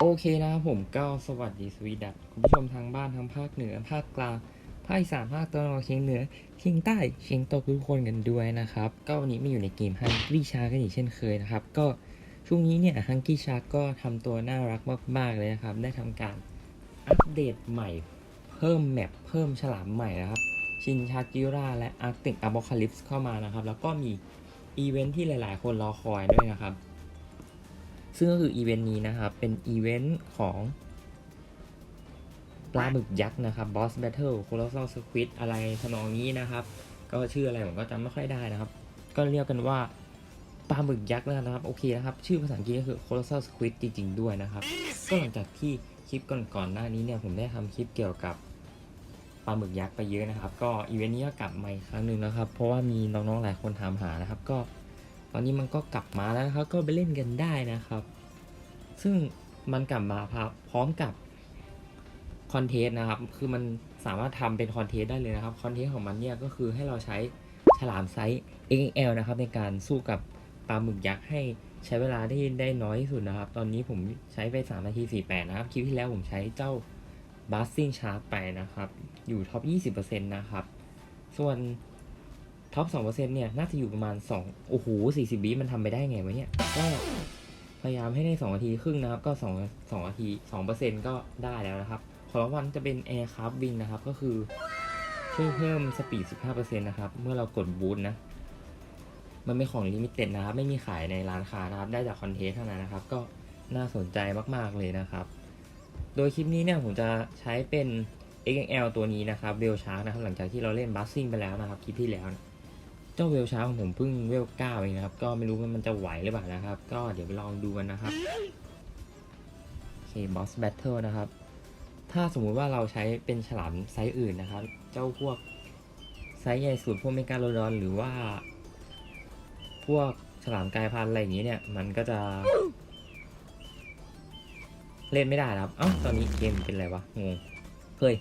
โอเคนะครับผมก็สวัสดีสวีดัตคุณผู้ชมทางบ้านทั้งภาคเหนือ ภาคกลาง ภาคอีสานภาคตะวันออกเฉียงเหนือเฉียงใต้เฉียงตกทุกคนกันด้วยนะครับ ก็วันนี้มาอยู่ในเกมฮังกี้ชากันอีกเช่นเคยนะครับ ก็ช่วงนี้เนี่ยฮังกี้ชาก็ทำตัวน่ารักมาก ๆ เลยนะครับ ได้ทำการอัปเดตใหม่ เพิ่มแมปเพิ่มฉลามใหม่นะครับ ชินชาจิราและอาร์ติกอะบอคาลิปส์เข้ามานะครับ แล้วก็มีอีเวนท์ที่หลาย ๆ คนรอคอยด้วยนะครับ ซึ่งก็คืออีเวนต์นี้นะครับ เป็นอีเวนต์ของปลาหมึกยักษ์นะครับ Boss Battle Colossal Squid อะไรทำนองนี้นะครับ ก็ชื่ออะไรผมก็จำไม่ค่อยได้นะครับ ก็เรียกกันว่าปลาหมึกยักษ์แล้วนะครับ โอเคนะครับ ชื่อภาษาอังกฤษก็คือ Colossal Squid จริงๆด้วยนะครับ ก็หลังจากที่คลิปก่อนๆหน้านี้เนี่ยผมได้ทำคลิปเกี่ยวกับปลาหมึกยักษ์ไปเยอะนะครับ ก็อีเวนต์นี้ก็กลับมาอีกครั้งหนึ่งนะครับ เพราะว่ามีน้องๆหลายคนถามหานะครับ ก็ อนนี้มันก็กลับมาแล้วนะครับก็ไปเล่นกันได้นะครับ ซึ่งมันกลับมาพร้อมกับคอนเทนต์นะครับ คือมันสามารถทำเป็นคอนเทนต์ได้เลยนะครับ คอนเทนต์ของมันเนี่ยก็คือให้เราใช้ฉลามไซส์ XL นะครับในการสู้กับปลาหมึกยักษ์ให้ใช้เวลาได้ได้น้อยที่สุดนะครับ ตอนนี้ผมใช้ไป3นาที48 นะครับ คลิปที่แล้วผมใช้เจ้า b u s t i n g Shark ไปนะครับ อยู่ท็อป 20%นะครับ ส่วน ท็อป2%เปอร์เซ็นเนี่ยน่าจะอยู่ประมาณ2โอ้โห40วิมันทำไปได้ไงวะเนี่ยก็พยายามให้ได้2นาทีครึ่งนะครับ ก็2 2นาที2%ก็ได้แล้วนะครับ ของรางวัลจะเป็น Aircraft Wing นะครับ ก็คือช่วยเพิ่มสปีด15%นะครับ เมื่อเรากดบูทนะ มันเป็นของลิมิเต็ดนะครับ ไม่มีขายในร้านค้านะครับ ได้จากคอนเทนต์เท่านั้นนะครับ ก็น่าสนใจมากๆเลยนะครับ โดยคลิปนี้เนี่ยผมจะใช้เป็น XL ตัวนี้นะครับเวลชาร์กนะครับ หลังจากที่เราเล่นบัสซิ่งไปแล้วนะครับ คลิปที่แล้วนะ เจ้าเวลช้าของผมเพิ่งเวลเก้าเองนะครับ ก็ไม่รู้ว่ามันจะไหวหรือเปล่านะครับ ก็เดี๋ยวไปลองดูกันนะครับโอเคบอสแบทเทิลนะครับ ถ้าสมมุติว่าเราใช้เป็นฉลามไซส์อื่นนะครับ เจ้าพวกไซส์ใหญ่สุดพวกเมกาโลดอนหรือว่า พวกฉลามกายพันธุ์อะไรอย่างนี้เนี่ย มันก็จะเล่นไม่ได้นะครับ เอ้า ตอนนี้เกมเป็นอะไรวะ งง เฮ้ย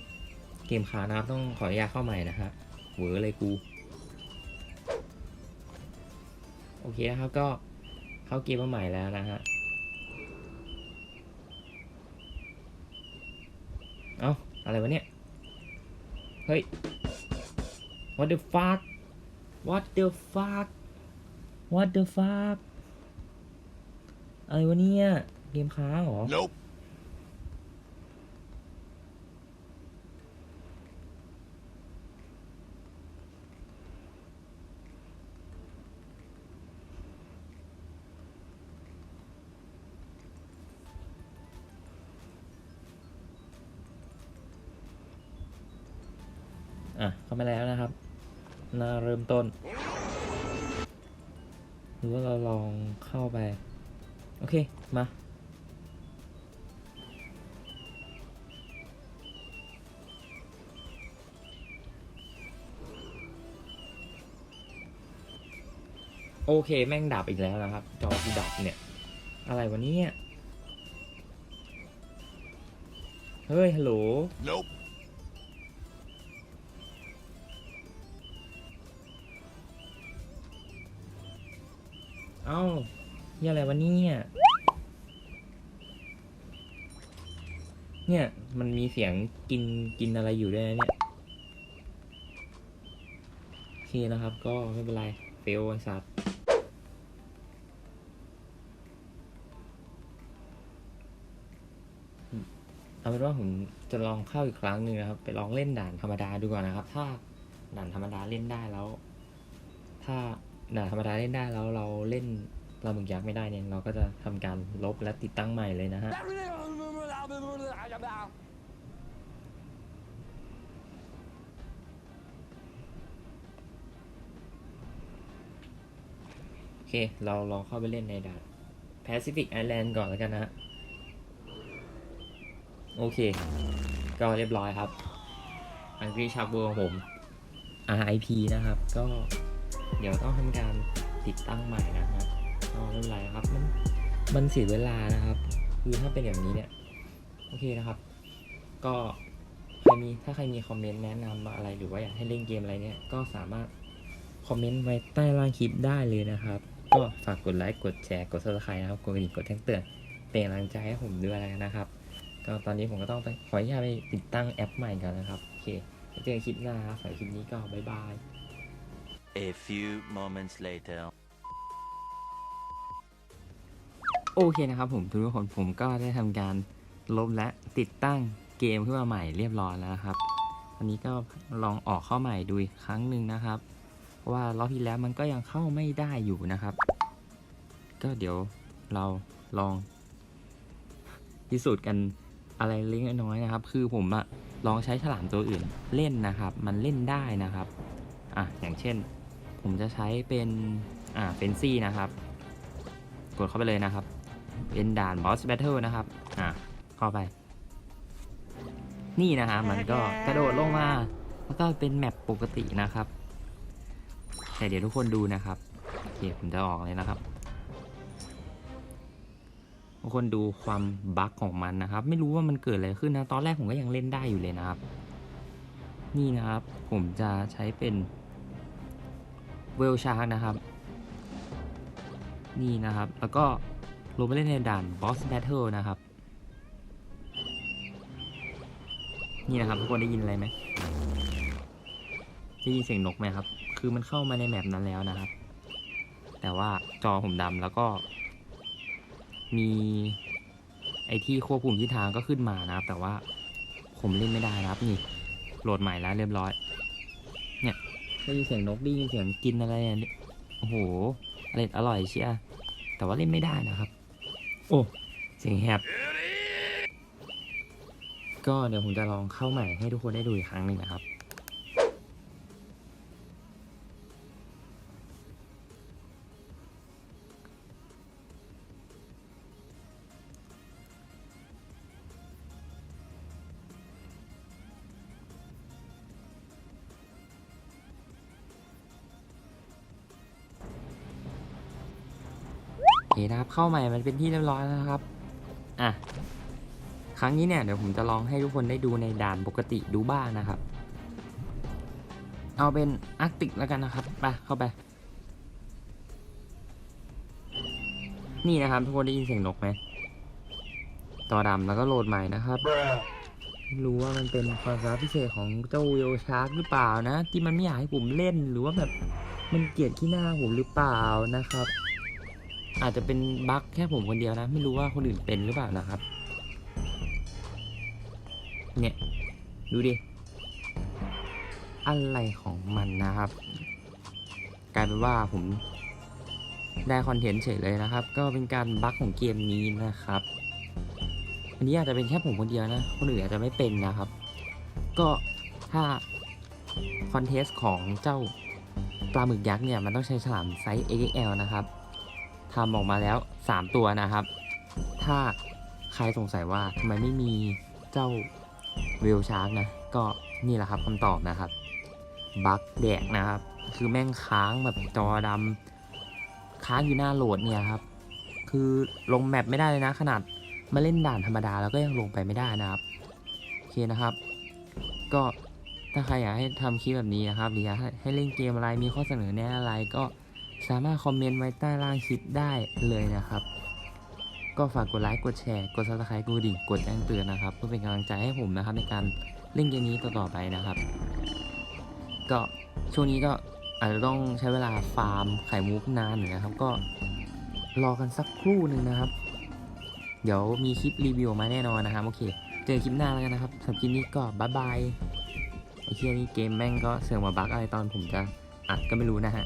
เกมค้างนะครับ ต้องขออนุญาตเข้าใหม่นะฮะเวอเลยกู โอเคนะครับก็เข้าเกมมาใหม่แล้วนะฮะเอ้าอะไรวะเนี่ย เฮ้ย what the fuck what the fuck what the fuck อะไรวะเนี่ย เกมค้างเหรอ Nope. อะ เข้ามาแล้วนะครับ หน้าเริ่มต้น หรือว่าเราลองเข้าไป โอเค มา โอเค แม่งดับอีกแล้วนะครับ จอกูดับเนี่ย อะไรวะเนี่ย เฮ้ย ฮัลโหล Nope. เอ้าเหียอะไรวะเนี่ย เนี่ย มันมีเสียงกินกินอะไรอยู่ด้วยนะเนี่ยโอเคนะครับ ก็ไม่เป็นไรเฟลไอ้สัตว์เอาเป็นว่าผมจะลองเข้าอีกครั้งหนึ่งนะครับ ไปลองเล่นด่านธรรมดาดูก่อนนะครับ ถ้าด่านธรรมดาเล่นได้แล้ว ถ้า ด่านธรรมดาเล่นได้แล้วเราเล่นปลาหมึกยักษ์ไม่ได้เนี่ยเราก็จะทำการลบและติดตั้งใหม่เลยนะฮะ โอเค เราลองเข้าไปเล่นในด่าน Pacific Island ก่อนแล้วกันนะฮะ โอเค ก็เรียบร้อยครับ อังกฤษชักเบอร์ของผม RIP นะครับ ก็ เดี๋ยวต้องทำการติดตั้งใหม่นะฮะก็ไม่เป็นไรครับ มันมันเสียเวลานะครับ คือถ้าเป็นอย่างนี้เนี่ย โอเคนะครับ ก็ใครมีถ้าใครมีคอมเมนต์แนะนำอะไรหรือว่าอยากให้เล่นเกมอะไรเนี่ย ก็สามารถคอมเมนต์ไว้ใต้ล่างคลิปได้เลยนะครับ ก็ฝากกดไลค์กดแชร์กด subscribe นะครับ กดกระดิ่งกดแจ้งเตือนเป็นกำลังใจให้ผมด้วยแล้วกันนะครับ ก็ตอนนี้ผมก็ต้องไปขออนุญาตไปติดตั้งแอปใหม่กันนะครับ โอเคเจอกันคลิปหน้าครับสำหรับคลิปนี้ก็บ๊ายบาย A few moments later. โอเคนะครับผมทุกคนผมก็ได้ทำการลบและติดตั้งเกมขึ้นมาใหม่เรียบร้อยแล้วนะครับ อันนี้ก็ลองออกเข้าใหม่ดูอีกครั้งหนึ่งนะครับ ว่ารอบที่แล้วมันก็ยังเข้าไม่ได้อยู่นะครับ ก็เดี๋ยวเราลองพิสูจน์กันอะไรเล็กน้อยนะครับ คือผมอะลองใช้ฉลามตัวอื่นเล่นนะครับ มันเล่นได้นะครับ อะอย่างเช่น ผมจะใช้เป็นอ่าเฟนซี่นะครับ กดเข้าไปเลยนะครับ เป็นด่านบอสแบทเทิลนะครับ อะเข้าไป นี่นะฮะมันก็กระโดดลงมา แล้วก็เป็นแมปปกตินะครับแต่เดี๋ยวทุกคนดูนะครับโอเคผมจะออกเลยนะครับทุกคนดูความบั๊กของมันนะครับ ไม่รู้ว่ามันเกิดอะไรขึ้นนะ ตอนแรกผมก็ยังเล่นได้อยู่เลยนะครับ นี่นะครับ ผมจะใช้เป็น เวลชาร์กนะครับ นี่นะครับ แล้วก็ลงไปเล่นในด่าน Boss Battle นะครับ นี่นะครับ ทุกคนได้ยินอะไรไหมได้ยินเสียงนกไหมครับ คือมันเข้ามาในแมปนั้นแล้วนะครับ แต่ว่าจอผมดำแล้วก็ มีไอที่ควบคุมทิศทางก็ขึ้นมานะครับ แต่ว่าผมเล่นไม่ได้นะครับ นี่โหลดใหม่แล้วเรียบร้อย ได้ยินเสียงนกได้ยินเสียงกินอะไรเนี่ยโอ้โหอร่อยอร่อยเชียแต่ว่าเล่นไม่ได้นะครับ โอ้เสียงแหบก็เดี๋ยวผมจะลองเข้าใหม่ให้ทุกคนได้ดูอีกครั้งหนึ่งนะครับ เคนะครับเข้าใหม่มันเป็นที่เรียบร้อยแล้วนะครับอะครั้งนี้เนี่ยเดี๋ยวผมจะลองให้ทุกคนได้ดูในด่านปกติดูบ้างนะครับ เอาเป็นอาร์กติกแล้วกันนะครับไปเข้าไป นี่นะครับทุกคนได้ยินเสียงนกไหมจอดำแล้วก็โหลดใหม่นะครับไม่รู้ว่ามันเป็นความสามารถพิเศษของเจ้าโยชาร์กหรือเปล่านะ ที่มันไม่อยากให้ผมเล่นหรือว่าแบบมันเกลียดขี้หน้าผมหรือเปล่านะครับ อาจจะเป็นบั๊กแค่ผมคนเดียวนะ ไม่รู้ว่าคนอื่นเป็นหรือเปล่านะครับ เนี่ย ดูดิ อะไรของมันนะครับ กลายเป็นว่าผมได้คอนเทนต์เฉยเลยนะครับ ก็เป็นการบั๊กของเกมนี้นะครับ อันนี้อาจจะเป็นแค่ผมคนเดียวนะ คนอื่นอาจจะไม่เป็นนะครับ ก็ถ้าคอนเทสต์ของเจ้าปลาหมึกยักษ์เนี่ย มันต้องใช้ฉลามไซส์ xl นะครับ ทำออกมาแล้ว 3 ตัวนะครับ ถ้าใครสงสัยว่าทำไมไม่มีเจ้าเวลชาร์กนะ ก็นี่แหละครับคำตอบนะครับ บักแดกนะครับ คือแม่งค้างแบบจอดำค้างอยู่หน้าโหลดเนี่ยครับ คือลงแมปไม่ได้เลยนะ ขนาดมาเล่นด่านธรรมดาแล้วก็ยังลงไปไม่ได้นะครับ โอเคนะครับ ก็ถ้าใครอยากให้ทำคลิปแบบนี้นะครับหรืออยากให้เล่นเกมอะไรมีข้อเสนอแนะอะไรก็ สามารถคอมเมนต์ไว้ใต้ล่างคลิปได้เลยนะครับ ก็ฝากกดไลค์กดแชร์กดซับสไครต์กดดิ่งกดแจ้งเตือนนะครับ เพื่อเป็นกำลังใจให้ผมนะครับ ในการเล่นเกมนี้ต่อๆไปนะครับ ก็ช่วงนี้ก็อาจจะต้องใช้เวลาฟาร์มไข่มุกนานหน่อยนะครับ ก็รอกันสักครู่หนึ่งนะครับ เดี๋ยวมีคลิปรีวิวมาแน่นอนนะครับโอเค เจอคลิปหน้าแล้วกันนะครับสำหรับคลิปนี้ก็บ๊ายบายไอ้เคียนี่เกมแม่งก็เสือกมาบั๊กอะไรตอนผมจะอัดก็ไม่รู้นะฮะ